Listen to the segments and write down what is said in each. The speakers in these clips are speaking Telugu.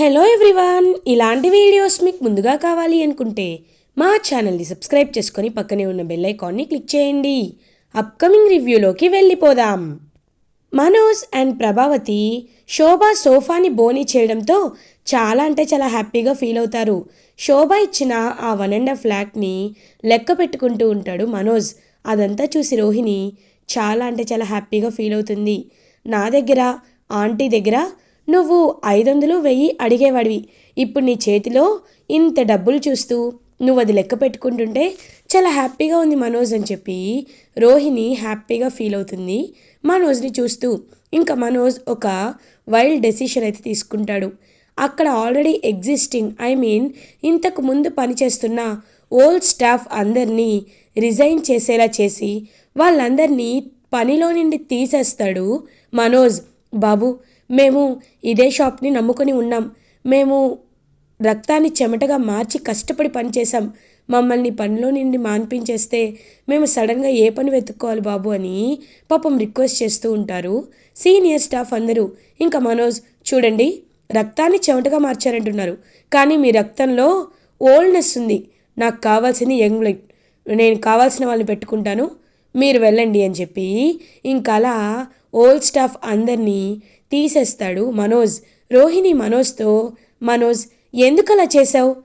హలో ఎవ్రీవన్ ఇలాంటి వీడియోస్ మీకు ముందుగా కావాలి అనుకుంటే మా ఛానల్ని సబ్స్క్రైబ్ చేసుకొని పక్కనే ఉన్న బెల్ ఐకాన్ని క్లిక్ చేయండి. అప్కమింగ్ రివ్యూలోకి వెళ్ళిపోదాం. మనోజ్ అండ్ ప్రభావతి శోభ సోఫాని బోని చేయడంతో చాలా అంటే చాలా హ్యాపీగా ఫీల్ అవుతారు. శోభ ఇచ్చిన ఆ వన్ అండ్ హాఫ్ ల్యాక్ని లెక్క పెట్టుకుంటూ ఉంటాడు మనోజ్. అదంతా చూసి రోహిణి చాలా అంటే చాలా హ్యాపీగా ఫీల్ అవుతుంది. నా దగ్గర ఆంటీ దగ్గర నువ్వు ఐదు వందలు వెయ్యి అడిగేవాడివి. ఇప్పుడు నీ చేతిలో ఇంత డబ్బులు చూస్తూ నువ్వు అది లెక్క పెట్టుకుంటుంటే చాలా హ్యాపీగా ఉంది మనోజ్ అని చెప్పి రోహిణి హ్యాపీగా ఫీల్ అవుతుంది. మనోజ్ని చూస్తూ ఇంకా మనోజ్ ఒక వైల్డ్ డెసిషన్ అయితే తీసుకుంటాడు. అక్కడ ఆల్రెడీ ఎగ్జిస్టింగ్ ఐ మీన్ ఇంతకు ముందు పనిచేస్తున్న ఓల్డ్ స్టాఫ్ అందరినీ రిజైన్ చేసేలా చేసి వాళ్ళందరినీ పనిలో నుండి తీసేస్తాడు మనోజ్. బాబు మేము ఇదే షాప్ని నమ్ముకొని ఉన్నాం. మేము రక్తాన్ని చెమటగా మార్చి కష్టపడి పనిచేశాం మమ్మల్ని పనిలో నుండి మాన్పించేస్తే మేము సడన్గా ఏ పని వెతుక్కోవాలి బాబు అని పాపం రిక్వెస్ట్ చేస్తూ ఉంటారు. సీనియర్ స్టాఫ్ అందరూ ఇంకా మనోజ్ చూడండి రక్తాన్ని చెమటగా మార్చారంటున్నారు. కానీ మీ రక్తంలో ఓల్డ్నెస్ ఉంది. నాకు కావాల్సింది యంగ్ బ్లడ్. నేను కావాల్సిన వాళ్ళని పెట్టుకుంటాను. మీరు వెళ్ళండి అని చెప్పి ఇంకా అలా ఓల్డ్ స్టాఫ్ అందరినీ తీసేస్తాడు మనోజ్. రోహిణి మనోజ్తో మనోజ్ ఎందుకు అలా చేసావు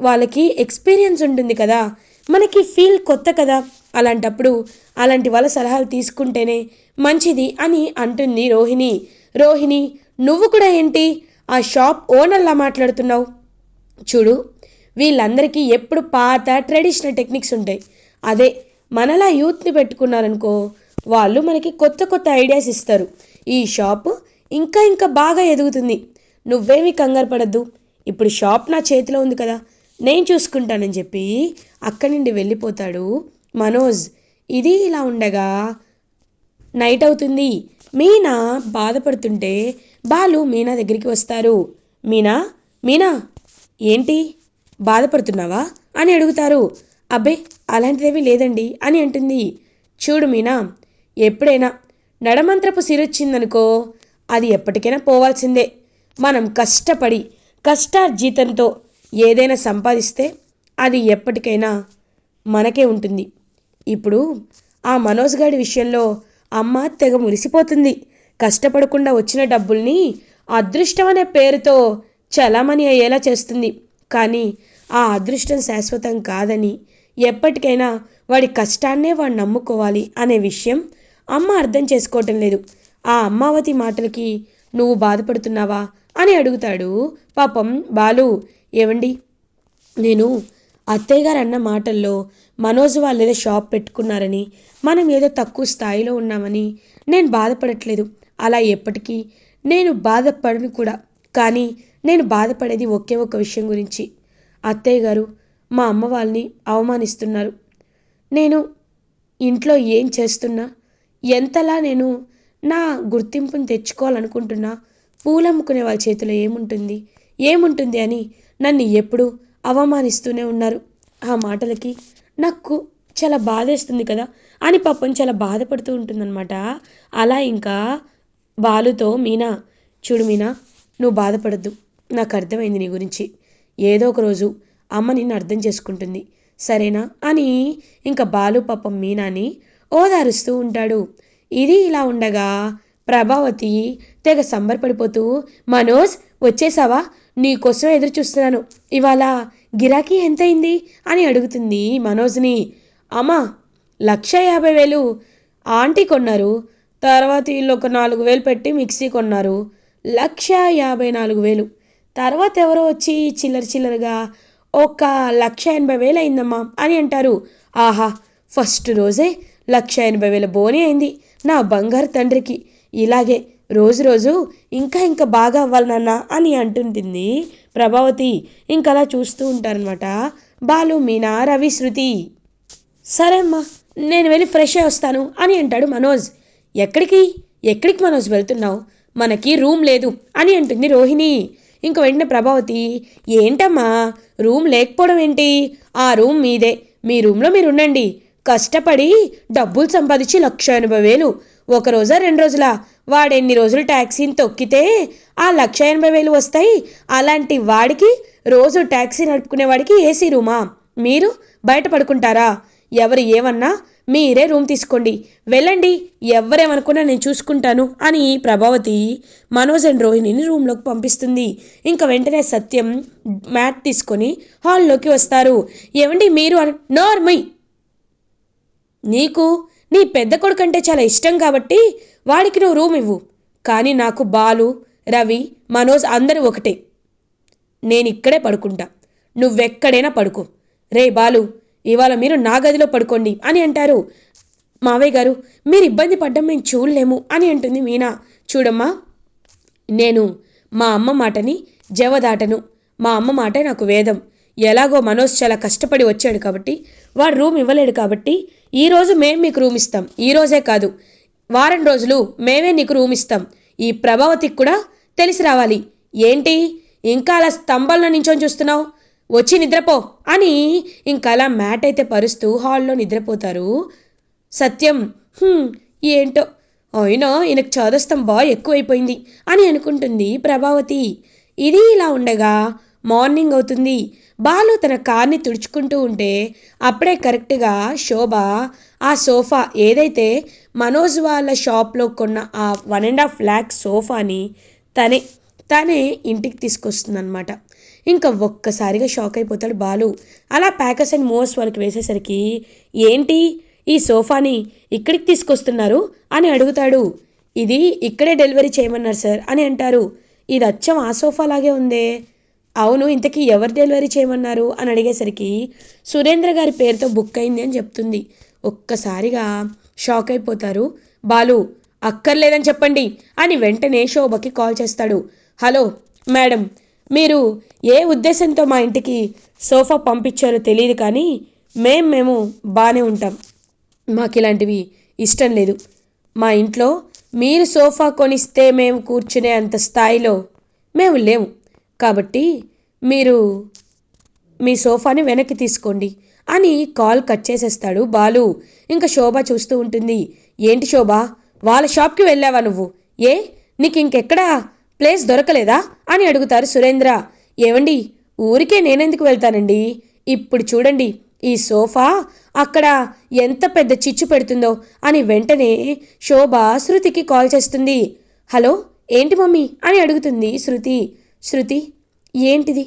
వాళ్ళకి ఎక్స్పీరియన్స్ ఉంటుంది కదా. మనకి ఫీల్ కొత్త కదా. అలాంటప్పుడు అలాంటి వాళ్ళ సలహాలు తీసుకుంటేనే మంచిది అని అంటుంది రోహిణి. రోహిణి నువ్వు కూడా ఏంటి? ఆ షాప్ ఓనర్లా మాట్లాడుతున్నావు? చూడు వీళ్ళందరికీ ఎప్పుడు పాత ట్రెడిషనల్ టెక్నిక్స్ ఉంటాయి. అదే మనలా యూత్ని పెట్టుకున్నారనుకో వాళ్ళు మనకి కొత్త కొత్త ఐడియాస్ ఇస్తారు. ఈ షాప్ ఇంకా ఇంకా బాగా ఎదుగుతుంది. నువ్వేమీ కంగారు పడద్దు. ఇప్పుడు షాప్ నా చేతిలో ఉంది కదా. నేను చూసుకుంటానని చెప్పి అక్కడి నుండి వెళ్ళిపోతాడు మనోజ్. ఇది ఇలా ఉండగా నైట్ అవుతుంది. మీనా బాధపడుతుంటే బాలు మీనా దగ్గరికి వస్తారు. మీనా? మీనా? ఏంటి? బాధపడుతున్నావా? అని అడుగుతారు. అబ్బే అలాంటిదేమీ లేదండి అని అంటుంది. చూడు మీనా ఎప్పుడైనా నడమంత్రపు సిరొచ్చిందనుకో అది ఎప్పటికైనా పోవాల్సిందే. మనం కష్టపడి కష్టార్జితంతో ఏదైనా సంపాదిస్తే అది ఎప్పటికైనా మనకే ఉంటుంది. ఇప్పుడు ఆ మనోజ్ గాడి విషయంలో అమ్మ తెగ మురిసిపోతుంది. కష్టపడకుండా వచ్చిన డబ్బుల్ని అదృష్టం అనే పేరుతో చలామణి అయ్యేలా చేస్తుంది. కానీ ఆ అదృష్టం శాశ్వతం కాదని ఎప్పటికైనా వాడి కష్టాన్నే వాడు నమ్ముకోవాలి అనే విషయం అమ్మ అర్థం చేసుకోవటం లేదు. ఆ అమ్మావతి మాటలకి నువ్వు బాధపడుతున్నావా? అని అడుగుతాడు పాపం బాలు. ఏవండి? నేను అత్తయ్య గారు అన్న మాటల్లో మనోజ్ వాళ్ళు ఏదో షాప్ పెట్టుకున్నారని మనం ఏదో తక్కువ స్థాయిలో ఉన్నామని నేను బాధపడట్లేదు. అలా ఎప్పటికీ నేను బాధపడను కూడా. కానీ నేను బాధపడేది ఒకే ఒక విషయం గురించి. అత్తయ్య గారు మా అమ్మ వాళ్ళని అవమానిస్తున్నారు. నేను ఇంట్లో ఏం చేస్తున్నా? ఎంతలా నేను నా గుర్తింపుని తెచ్చుకోవాలనుకుంటున్నా పూలమ్ముకునే వాళ్ళ చేతిలో ఏముంటుంది? ఏముంటుంది అని నన్ను ఎప్పుడూ అవమానిస్తూనే ఉన్నారు. ఆ మాటలకి నాకు చాలా బాధేస్తుంది కదా? అని పాపం చాలా బాధపడుతూ ఉంటుందన్నమాట. అలా ఇంకా బాలుతో మీనా చూడు మీనా నువ్వు బాధపడద్దు. నాకు అర్థమైంది నీ గురించి. ఏదో ఒక రోజు అమ్మ నిన్ను అర్థం చేసుకుంటుంది. సరేనా? అని ఇంకా బాలు పాపం మీనాని ఓదారుస్తూ ఉంటాడు. ఇది ఇలా ఉండగా ప్రభావతి తెగ సంబరపడిపోతూ మనోజ్ వచ్చేసావా? నీకోసం ఎదురు చూస్తున్నాను. ఇవాళ గిరాకీ ఎంతయింది? అని అడుగుతుంది మనోజ్ని. అమ్మా లక్ష యాభై వేలు ఆంటీ కొన్నారు. తర్వాత వీళ్ళు ఒక నాలుగు వేలు పెట్టి మిక్సీ కొన్నారు. లక్ష యాభై నాలుగు వేలు. తర్వాత ఎవరో వచ్చి చిల్లర చిల్లరగా ఒక లక్ష ఎనభై వేలు అయిందమ్మా అని అంటారు. ఆహా ఫస్ట్ రోజే లక్ష ఎనభై వేల బోని అయింది. నా బంగారు తండ్రికి ఇలాగే రోజు రోజు ఇంకా ఇంకా బాగా అవ్వాలి నాన్న అని అంటుంటుంది ప్రభావతి. ఇంకా అలా చూస్తూ ఉంటారనమాట బాలు మీనా రవి శృతి. సరే అమ్మా నేను వెళ్ళి ఫ్రెష్ అయి వస్తాను అని అంటాడు మనోజ్. ఎక్కడికి? ఎక్కడికి మనోజ్ వెళ్తున్నావు? మనకి రూమ్ లేదు అని అంటుంది రోహిణి. ఇంక వెంటనే ప్రభావతి ఏంటమ్మా? రూమ్ లేకపోవడం ఏంటి? ఆ రూమ్ మీదే. మీ రూమ్లో మీరు ఉండండి కష్టపడి డబ్బులు సంపాదించి లక్ష ఎనభై వేలు ఒక రోజా రెండు రోజులా? వాడెన్ని రోజులు ట్యాక్సీని తొక్కితే ఆ లక్ష ఎనభై వేలు వస్తాయి. అలాంటి వాడికి రోజు ట్యాక్సీ నడుపుకునేవాడికి ఏసీ రూమా? మీరు బయట పడుకుంటారా ఎవరు ఏమన్నా మీరే రూమ్ తీసుకోండి. వెళ్ళండి. ఎవరేమనుకున్నా నేను చూసుకుంటాను అని ప్రభావతి మనోజ్ అండ్ రోహిణిని రూమ్లోకి పంపిస్తుంది. ఇంకా వెంటనే సత్యం మ్యాట్ తీసుకొని హాల్లోకి వస్తారు. ఏమండి మీరు నార్మై! నీకు నీ పెద్ద కొడుకంటే చాలా ఇష్టం కాబట్టి వాడికి నువ్వు రూమ్ ఇవ్వు. కానీ నాకు బాలు రవి మనోజ్ అందరూ ఒకటే. నేను ఇక్కడే పడుకుంటా. నువ్వెక్కడైనా పడుకో. రే బాలు ఇవాళ మీరు నా గదిలో పడుకోండి అని అంటారు. మావయ్య గారు మీరు ఇబ్బంది పడ్డం మేము చూడలేము అని అంటుంది మీనా. చూడమ్మా నేను మా అమ్మ మాటని జవదాటను. మా అమ్మ మాట నాకు వేదం. ఎలాగో మనోజ్ చాలా కష్టపడి వచ్చాడు కాబట్టి వాడు రూమ్ ఇవ్వలేడు కాబట్టి ఈరోజు మేము మీకు రూమ్ ఇస్తాం. ఈ రోజే కాదు వారం రోజులు మేమే నీకు రూమ్ ఇస్తాం. ఈ ప్రభావతికి కూడా తెలిసి రావాలి. ఏంటి? ఇంకా అలా స్తంభాలను నించొని చూస్తున్నావు? వచ్చి నిద్రపో అని ఇంకా అలా మ్యాట్ అయితే పరుస్తూ హాల్లో నిద్రపోతారు. సత్యం ఏంటో? అయినా ఈయనకు చదస్తం బాగా ఎక్కువైపోయింది అని అనుకుంటుంది ప్రభావతి. ఇది ఇలా ఉండగా మార్నింగ్ అవుతుంది. బాలు తన కార్ని తుడుచుకుంటూ ఉంటే అప్పుడే కరెక్ట్గా శోభ ఆ సోఫా ఏదైతే మనోజ్ వాళ్ళ షాప్లో కొన్న ఆ వన్ అండ్ హాఫ్ ల్యాక్ సోఫాని తనే తనే ఇంటికి తీసుకొస్తుందనమాట ఇంకా ఒక్కసారిగా షాక్ అయిపోతాడు బాలు. అలా ప్యాకర్స్ అండ్ మోస్ వాళ్ళకి వేసేసరికి ఏంటి ఈ సోఫాని ఇక్కడికి తీసుకొస్తున్నారు? అని అడుగుతాడు. ఇది ఇక్కడే డెలివరీ చేయమన్నారు సార్ అని అంటారు. ఇది అచ్చం ఆ సోఫా లాగే ఉందే. అవును ఇంతకీ ఎవరు డెలివరీ చేయమన్నారు? అని అడిగేసరికి సురేంద్ర గారి పేరుతో బుక్ అయింది అని చెప్తుంది. ఒక్కసారిగా షాక్ అయిపోతారు. బాలు అక్కర్లేదని చెప్పండి అని వెంటనే శోభకి కాల్ చేస్తాడు. హలో మేడం మీరు ఏ ఉద్దేశంతో మా ఇంటికి సోఫా పంపించారో తెలియదు కానీ మేం మేము బాగానే ఉంటాం. మాకు ఇలాంటివి ఇష్టం లేదు. మా ఇంట్లో మీరు సోఫా కొనిస్తే మేము కూర్చునే అంత స్థాయిలో మేము లేము. కాబట్టి మీరు మీ సోఫాని వెనక్కి తీసుకోండి అని కాల్ కట్ చేసేస్తాడు బాలు. ఇంకా శోభ చూస్తూ ఉంటుంది. ఏంటి శోభ? వాళ్ళ షాప్కి వెళ్ళావా నువ్వు? ఏ? నీకు ఇంకెక్కడా? ప్లేస్ దొరకలేదా? అని అడుగుతారు సురేంద్ర. ఏవండి? ఊరికే నేనెందుకు వెళ్తానండి? ఇప్పుడు చూడండి ఈ సోఫా అక్కడ ఎంత పెద్ద చిచ్చు పెడుతుందో అని వెంటనే శోభ శృతికి కాల్ చేస్తుంది. హలో ఏంటి మమ్మీ? అని అడుగుతుంది శృతి. శృతి ఏంటిది?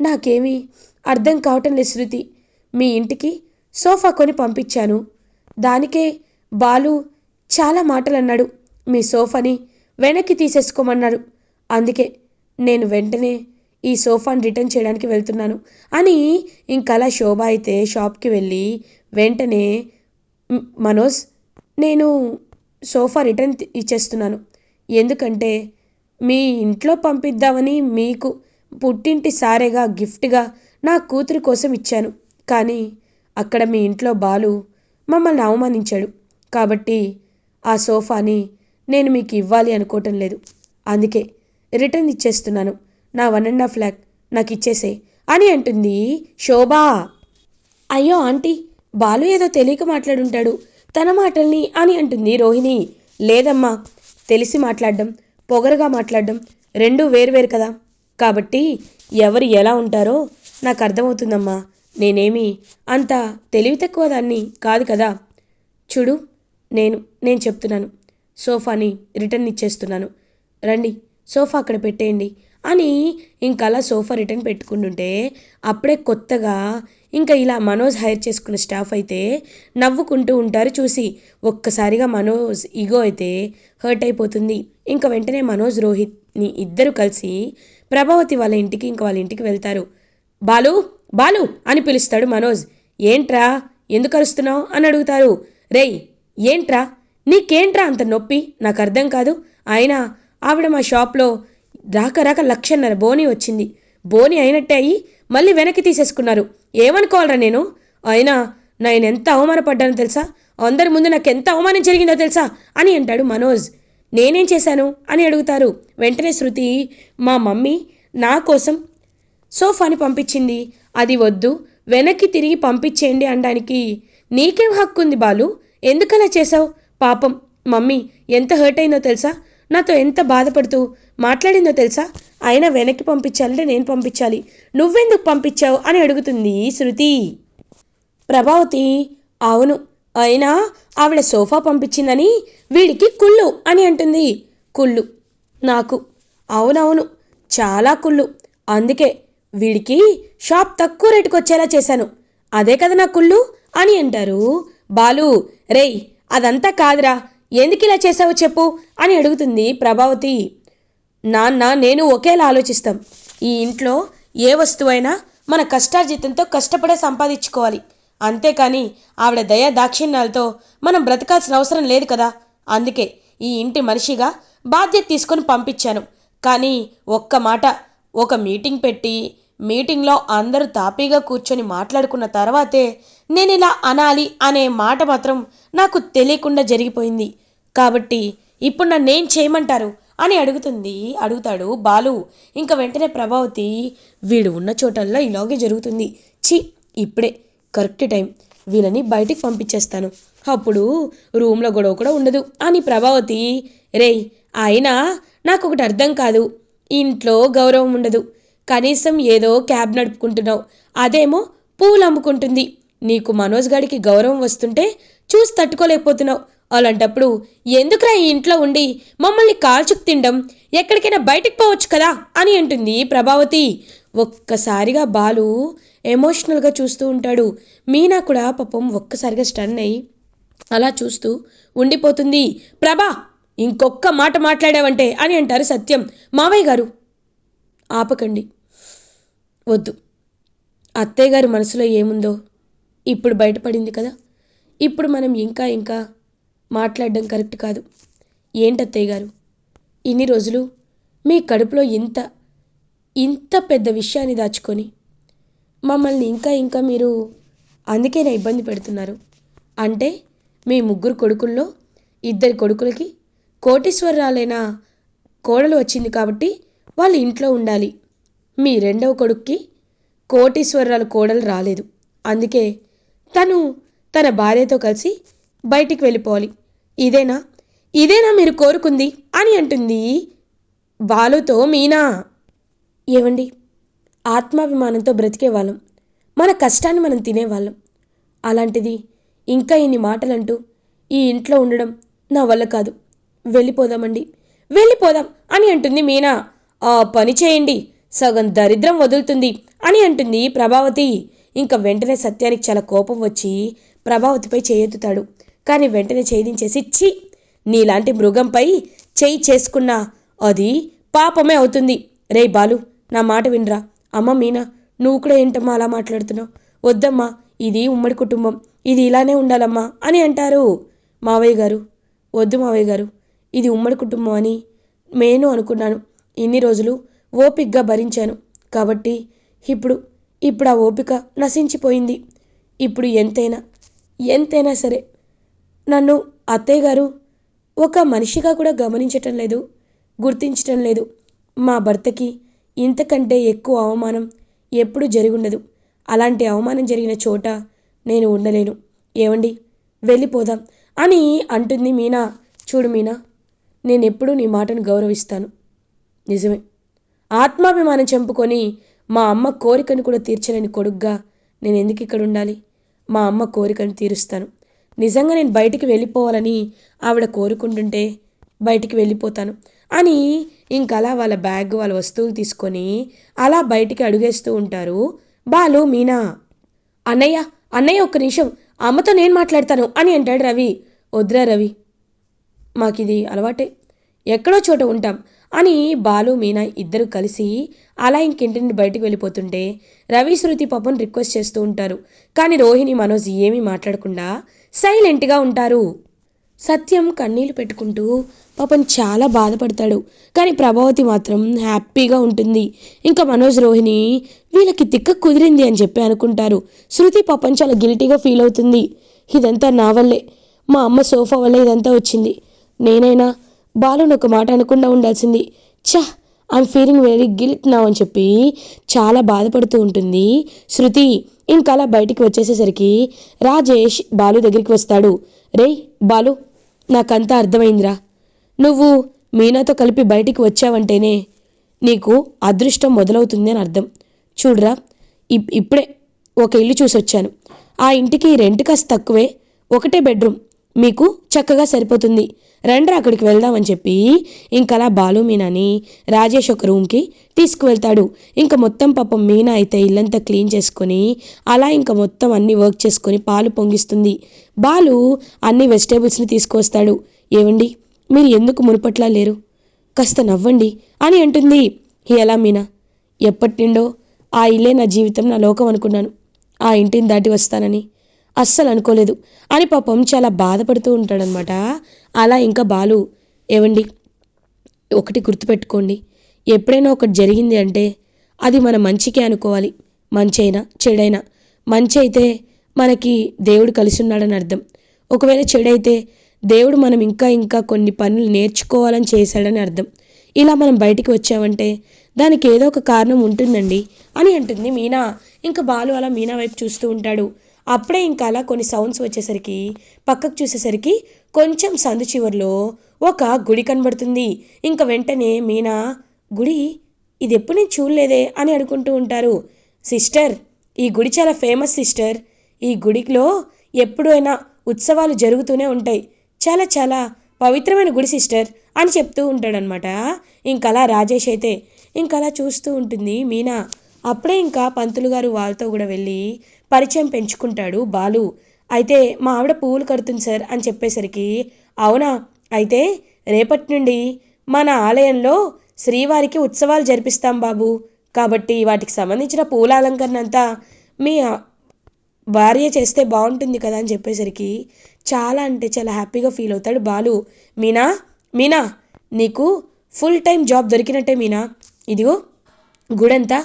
నాకేమీ అర్థం కావటం లేదు శృతి. మీ ఇంటికి సోఫా కొని పంపించాను. దానికే బాలు చాలా మాటలు అన్నాడు మీ సోఫాని వెనక్కి తీసేసుకోమన్నాడు అందుకే నేను వెంటనే ఈ సోఫాని రిటర్న్ చేయడానికి వెళ్తున్నాను అని ఇంకలా శోభ అయితే షాప్కి వెళ్ళి వెంటనే మనోజ్ నేను సోఫా రిటర్న్ ఇచ్చేస్తున్నాను. ఎందుకంటే మీ ఇంట్లో పంపిద్దామని మీకు పుట్టింటి సారేగా గిఫ్ట్గా నా కూతురు కోసం ఇచ్చాను. కానీ అక్కడ మీ ఇంట్లో బాలు మమ్మల్ని అవమానించాడు. కాబట్టి ఆ సోఫాని నేను మీకు ఇవ్వాలి అనుకోవటం లేదు. అందుకే రిటర్న్ ఇచ్చేస్తున్నాను. నా వన్ అండ్ హాఫ్ ల్యాక్ నాకు ఇచ్చేసే అని అంటుంది శోభా. అయ్యో ఆంటీ బాలు ఏదో తెలియక మాట్లాడుంటాడు. తన మాటల్ని అని అంటుంది రోహిణి. లేదమ్మా తెలిసి మాట్లాడడం పొగరుగా మాట్లాడడం రెండూ వేరువేరు కదా. కాబట్టి ఎవరు ఎలా ఉంటారో నాకు అర్థమవుతుందమ్మా. నేనేమి అంత తెలివి తక్కువ దాన్ని కాదు కదా. చూడు నేను నేను చెప్తున్నాను. సోఫాని రిటర్న్ ఇచ్చేస్తున్నాను. రండి సోఫా అక్కడ పెట్టేయండి అని ఇంకా అలా సోఫా రిటర్న్ పెట్టుకుంటుంటే అప్పుడే కొత్తగా ఇంకా ఇలా మనోజ్ హైర్ చేసుకున్న స్టాఫ్ అయితే నవ్వుకుంటూ ఉంటారు చూసి. ఒక్కసారిగా మనోజ్ ఈగో అయితే హర్ట్ అయిపోతుంది. ఇంకా వెంటనే మనోజ్ రోహిత్ని ఇద్దరు కలిసి ప్రభావతి వాళ్ళ ఇంటికి ఇంకా వాళ్ళ ఇంటికి వెళ్తారు. బాలు బాలు అని పిలుస్తాడు మనోజ్. ఏంట్రా? ఎందుకు అరుస్తున్నావు? అని అడుగుతారు. రేయ్ ఏంట్రా? నీకేంట్రా అంత నొప్పి? నాకు అర్థం కాదు. అయినా ఆవిడ మా షాప్లో రాకరాక లక్షన్నర బోని వచ్చింది. బోని అయినట్టే అయ్యి మళ్ళీ వెనక్కి తీసేసుకున్నారు. ఏమనుకోవాలరా నేను? అయినా నేను ఎంత అవమానపడ్డానో తెలుసా? అందరి ముందు నాకు ఎంత అవమానం జరిగిందో తెలుసా? అని అంటాడు మనోజ్. నేనేం చేశాను? అని అడుగుతారు. వెంటనే శృతి మా మమ్మీ నా కోసం సోఫాని పంపించింది. అది వద్దు. వెనక్కి తిరిగి పంపించేయండి అనడానికి. నీకేం హక్కు ఉంది బాలు? ఎందుకలా చేసావు పాపం. మమ్మీ ఎంత హర్ట్ అయిందో తెలుసా? నాతో ఎంత బాధపడుతూ మాట్లాడిందో తెలుసా? అయినా వెనక్కి పంపించాలంటే నేను పంపించాలి. నువ్వెందుకు పంపించావు? అని అడుగుతుంది శృతి. ప్రభావతి అవును. అయినా ఆవిడ సోఫా పంపించిందని వీడికి కుళ్ళు అని అంటుంది. కుళ్ళు. నాకు. అవునవును. చాలా కుళ్ళు. అందుకే వీడికి షాప్ తక్కువ రేటుకు వచ్చేలా చేశాను. అదే కదా నా కుళ్ళు అని అంటారు. బాలు రేయ్ అదంతా కాదురా. ఎందుకు ఇలా చేసావో చెప్పు అని అడుగుతుంది ప్రభావతి. నాన్న నేను ఒకేలా ఆలోచిస్తాం. ఈ ఇంట్లో ఏ వస్తువైనా మన కష్టార్జితంతో కష్టపడే సంపాదించుకోవాలి. అంతేకాని ఆవిడ దయా దాక్షిణ్యాలతో మనం బ్రతకాల్సిన అవసరం లేదు కదా. అందుకే ఈ ఇంటి మనిషిగా బాధ్యత తీసుకొని పంపించాను. కానీ ఒక్క మాట ఒక మీటింగ్ పెట్టి మీటింగ్లో అందరూ తాపీగా కూర్చొని మాట్లాడుకున్న తర్వాతే నేను ఇలా అనాలి అనే మాట మాత్రం నాకు తెలియకుండా జరిగిపోయింది. కాబట్టి ఇప్పుడు నన్నేం చేయమంటారు? అని అడుగుతుంది అడుగుతాడు బాలు. ఇంకా వెంటనే ప్రభావతి వీడు ఉన్న చోటల్లా ఇలాగే జరుగుతుంది. ఛీ ఇప్పుడే. Correct time. వీళ్ళని బయటికి పంపించేస్తాను. అప్పుడు రూమ్లో గొడవ కూడా ఉండదు. అని ప్రభావతి రేయ్ అయినా నాకు ఒకటి అర్థం కాదు. ఇంట్లో గౌరవం ఉండదు. కనీసం ఏదో క్యాబ్ నడుపుకుంటున్నావు. అదేమో పూలు అమ్ముకుంటుంది. నీకు మనోజ్ గారికి గౌరవం వస్తుంటే చూసి తట్టుకోలేకపోతున్నావు. అలాంటప్పుడు ఎందుకురా ఈ ఇంట్లో ఉండి మమ్మల్ని కాల్చుకు తినడం? ఎక్కడికైనా బయటికి పోవచ్చు కదా? అని అంటుంది ప్రభావతి. ఒక్కసారిగా బాలు ఎమోషనల్గా చూస్తూ ఉంటాడు. మీనా కూడా పాపం ఒక్కసారిగా స్టన్ అయ్యి అలా చూస్తూ ఉండిపోతుంది. ప్రభా ఇంకొక్క మాట మాట్లాడావంటే అని అంటారు సత్యం. మావయ్య గారు ఆపకండి. వద్దు. అత్తయ్య గారి మనసులో ఏముందో ఇప్పుడు బయటపడింది కదా. ఇప్పుడు మనం ఇంకా ఇంకా మాట్లాడడం కరెక్ట్ కాదు. ఏంటత్తయ్య గారు ఇన్ని రోజులు మీ కడుపులో ఇంత ఇంత పెద్ద విషయాన్ని దాచుకొని మమ్మల్ని ఇంకా ఇంకా మీరు అందుకే నా ఇబ్బంది పెడుతున్నారు. అంటే మీ ముగ్గురు కొడుకుల్లో ఇద్దరి కొడుకులకి కోటీశ్వరరాలైన కోడలు వచ్చింది కాబట్టి వాళ్ళు ఇంట్లో ఉండాలి. మీ రెండవ కొడుక్కి కోటీశ్వరరాలు కోడలు రాలేదు. అందుకే తను తన భార్యతో కలిసి బయటికి వెళ్ళిపోవాలి. ఇదేనా? ఇదేనా మీరు కోరుకుంది? అని అంటుంది. బాలుతో మీనా! ఏవండి? ఆత్మాభిమానంతో బ్రతికే వాళ్ళం మన కష్టాన్ని మనం తినేవాళ్ళం. అలాంటిది ఇంకా ఇన్ని మాటలంటూ ఈ ఇంట్లో ఉండడం నా వల్ల కాదు. వెళ్ళిపోదామండి. వెళ్ళిపోదాం అని అంటుంది మీనా. ఆ పని చేయండి. సగం దరిద్రం వదులుతుంది అని అంటుంది ప్రభావతి. ఇంకా వెంటనే సత్యానికి చాలా కోపం వచ్చి ప్రభావతిపై చేయెత్తుతాడు కానీ వెంటనే ఛేదించేసి ఛీ! నీలాంటి మృగంపై చేయి చేసుకున్నా అది పాపమే అవుతుంది. రే బాలు నా మాట వినరా. అమ్మ మీనా నువ్వు కూడా ఏంటమ్మా అలా మాట్లాడుతున్నావు? వద్దమ్మా ఇది ఉమ్మడి కుటుంబం. ఇది ఇలానే ఉండాలమ్మా అని అంటారు మావయ్య గారు. వద్దు మావయ్య గారు ఇది ఉమ్మడి కుటుంబం అని నేను అనుకున్నాను. ఇన్ని రోజులు ఓపిక్గా భరించాను. కాబట్టి ఇప్పుడు ఇప్పుడు ఆ ఓపిక నశించిపోయింది. ఇప్పుడు ఎంతైనా ఎంతైనా సరే నన్ను అత్తయ్య గారు ఒక మనిషిగా కూడా గమనించటం లేదు గుర్తించటం లేదు. మా భర్తకి ఇంతకంటే ఎక్కువ అవమానం ఎప్పుడూ జరిగుండదు. అలాంటి అవమానం జరిగిన చోట నేను ఉండలేను. ఏమండి వెళ్ళిపోదాం అని అంటుంది మీనా. చూడు మీనా నేను ఎప్పుడూ నీ మాటను గౌరవిస్తాను. నిజమే. ఆత్మాభిమానం చంపుకొని మా అమ్మ కోరికను కూడా తీర్చలేని కొడుగ్గా నేను ఎందుకు ఇక్కడ ఉండాలి మా అమ్మ కోరికను తీరుస్తాను. నిజంగా నేను బయటికి వెళ్ళిపోవాలని ఆవిడ కోరుకుంటుంటే బయటికి వెళ్ళిపోతాను అని ఇంకలా వాళ్ళ బ్యాగ్ వాళ్ళ వస్తువులు తీసుకొని అలా బయటికి అడుగేస్తూ ఉంటారు. బాలు మీనా అన్నయ్య అన్నయ్య ఒక్క నిమిషం అమ్మతో నేను మాట్లాడతాను అని అంటాడు రవి. వద్దురా రవి మాకిది అలవాటే. ఎక్కడో చోట ఉంటాం అని బాలు మీనా ఇద్దరు కలిసి అలా ఇంకింటి నుండి బయటకు వెళ్ళిపోతుంటే రవి శృతి పాపం రిక్వెస్ట్ చేస్తూ ఉంటారు. కానీ రోహిణి మనోజ్ ఏమీ మాట్లాడకుండా సైలెంట్గా ఉంటారు. సత్యం కన్నీళ్ళు పెట్టుకుంటూ పాపం చాలా బాధపడతాడు. కానీ ప్రభావతి మాత్రం హ్యాపీగా ఉంటుంది. ఇంకా మనోజ్ రోహిణి వీళ్ళకి తిక్క కుదిరింది అని చెప్పి అనుకుంటారు. శృతి పాపం చాలా గిల్టీగా ఫీల్ అవుతుంది. ఇదంతా నా వల్లే. మా అమ్మ సోఫా వల్ల ఇదంతా వచ్చింది. నేనైనా బాలుని ఒక మాట అనకుండా ఉండాల్సింది. ఛా ఐఎమ్ ఫీలింగ్ వెరీ గిల్ట్ నా అని చెప్పి చాలా బాధపడుతూ ఉంటుంది. శృతి ఇంకా అలా బయటికి వచ్చేసేసరికి రాజేష్ బాలు దగ్గరికి వస్తాడు. రేయ్ బాలు నాకంతా అర్థమైందిరా. నువ్వు మీనాతో కలిపి బయటికి వచ్చావంటేనే నీకు అదృష్టం మొదలవుతుంది అని అర్థం. చూడరా ఇప్- ఇప్పుడే ఒక ఇల్లు చూసి వచ్చాను ఆ ఇంటికి రెంట్ కాస్త తక్కువే ఒకటే బెడ్రూమ్. మీకు చక్కగా సరిపోతుంది. రండ్రా అక్కడికి వెళ్దామని చెప్పి ఇంకలా బాలు మీనాని రాజేష్ ఒక రూమ్కి తీసుకువెళ్తాడు. ఇంకా మొత్తం పాపం మీనా అయితే ఇల్లంతా క్లీన్ చేసుకొని అలా ఇంకా మొత్తం అన్ని వర్క్ చేసుకొని పాలు పొంగిస్తుంది. బాలు అన్ని వెజిటేబుల్స్ని తీసుకొస్తాడు ఏవండి? మీరు ఎందుకు మునుపట్లా లేరు? కాస్త నవ్వండి అని అంటుంది. ఎలా మీనా ఎప్పటి నుండో ఆ ఇల్లే నా జీవితం నా లోకం అనుకున్నాను. ఆ ఇంటిని దాటి వస్తానని. అస్సలు అనుకోలేదు. అని పాపం చాలా బాధపడుతూ ఉంటాడనమాట. అలా ఇంకా బాలు ఏవండి ఒకటి గుర్తుపెట్టుకోండి. ఎప్పుడైనా ఒకటి జరిగింది అంటే అది మన మంచికే అనుకోవాలి. మంచి అయినా చెడైనా. మంచి అయితే మనకి దేవుడు కలిసి ఉన్నాడని అర్థం. ఒకవేళ చెడైతే దేవుడు మనం ఇంకా ఇంకా కొన్ని పనులు నేర్చుకోవాలని చేశాడని అర్థం. ఇలా మనం బయటికి వచ్చామంటే దానికి ఏదో ఒక కారణం ఉంటుందండి అని అంటుంది మీనా. ఇంకా బాలు అలా మీనా వైపు చూస్తూ ఉంటాడు. అప్పుడే ఇంకా అలా కొన్ని సౌండ్స్ వచ్చేసరికి పక్కకు చూసేసరికి కొంచెం సందు చివరిలో ఒక గుడి కనబడుతుంది. ఇంకా వెంటనే మీనా గుడి ఇది ఎప్పుడు నేను చూడలేదే? అని అనుకుంటూ ఉంటారు. సిస్టర్ ఈ గుడి చాలా ఫేమస్ సిస్టర్. ఈ గుడిలో ఎప్పుడైనా ఉత్సవాలు జరుగుతూనే ఉంటాయి. చాలా చాలా పవిత్రమైన గుడి సిస్టర్ అని చెప్తూ ఉంటాడనమాట ఇంకలా రాజేష్ అయితే ఇంకలా చూస్తూ ఉంటుంది మీనా. అప్పుడే ఇంకా పంతులు గారు వాళ్ళతో కూడా వెళ్ళి పరిచయం పెంచుకుంటాడు బాలు. అయితే మా ఆవిడ పువ్వులు కడుతుంది సార్ అని చెప్పేసరికి అవునా? అయితే రేపటి నుండి మన ఆలయంలో శ్రీవారికి ఉత్సవాలు జరిపిస్తాం బాబు. కాబట్టి వాటికి సంబంధించిన పూల అలంకరణ అంతా మీ భార్య చేస్తే బాగుంటుంది కదా అని చెప్పేసరికి చాలా అంటే చాలా హ్యాపీగా ఫీల్ అవుతాడు బాలు. మీనా? మీనా? నీకు ఫుల్ టైం జాబ్ దొరికినట్టే మీనా? ఇదిగో గుడంతా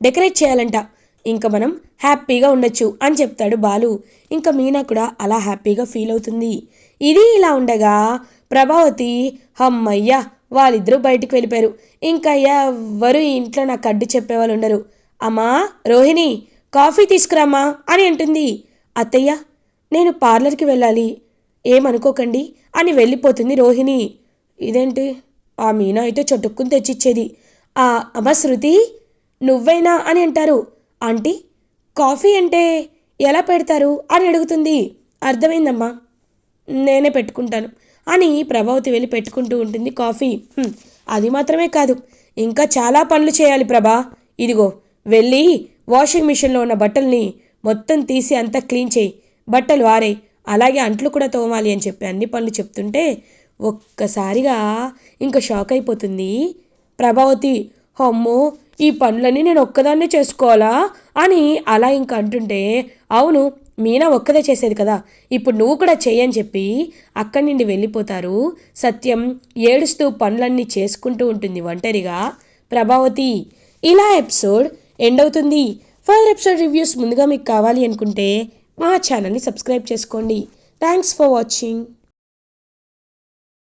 డెకరేట్ చేయాలంట. ఇంకా మనం హ్యాపీగా ఉండొచ్చు అని చెప్తాడు బాలు. ఇంకా మీనా కూడా అలా హ్యాపీగా ఫీల్ అవుతుంది. ఇది ఇలా ఉండగా ప్రభావతి అమ్మయ్య! వాళ్ళిద్దరూ బయటికి వెళ్ళిపోయారు. ఇంకా ఎవ్వరు ఇంట్లో నాకు అడ్డు చెప్పేవాళ్ళు ఉండరు. అమ్మా రోహిణి కాఫీ తీసుకురామ్మా అని అంటుంది. అత్తయ్య నేను పార్లర్కి వెళ్ళాలి. ఏమనుకోకండి అని వెళ్ళిపోతుంది రోహిణి. ఇదేంటి? ఆ మీనా అయితే చటుక్కుని తెచ్చిచ్చేది. ఆ అమ్మ శృతి నువ్వైనా? అని అంటారు. ఆంటీ కాఫీ అంటే ఎలా పెడతారు అని అడుగుతుంది. అర్థమైందమ్మా. నేనే పెట్టుకుంటాను అని ప్రభావతి వెళ్ళి పెట్టుకుంటూ ఉంటుంది కాఫీ. అది మాత్రమే కాదు. ఇంకా చాలా పనులు చేయాలి ప్రభా. ఇదిగో వెళ్ళి వాషింగ్ మిషన్లో ఉన్న బట్టల్ని మొత్తం తీసి అంతా క్లీన్ చేయి. బట్టలు వారే అలాగే అంట్లు కూడా తోమాలి అని చెప్పి అన్ని పనులు చెప్తుంటే ఒక్కసారిగా ఇంకా షాక్ అయిపోతుంది. ప్రభావతి అమ్మో ఈ పనులన్నీ నేను ఒక్కదాన్నే చేసుకోవాలా? అని అలా ఇంక అంటుంటే అవును మీనా ఒక్కదే చేసేది కదా. ఇప్పుడు నువ్వు కూడా చేయని చెప్పి అక్కడి నుండి వెళ్ళిపోతారు. సత్యం ఏడుస్తూ పనులన్నీ చేసుకుంటూ ఉంటుంది ఒంటరిగా. ప్రభావతి ఇలా ఎపిసోడ్ ఎండ్ అవుతుంది. ఫర్దర్ ఎపిసోడ్ రివ్యూస్ ముందుగా మీకు కావాలి అనుకుంటే మా ఛానల్ని సబ్స్క్రైబ్ చేసుకోండి. Thanks for watching.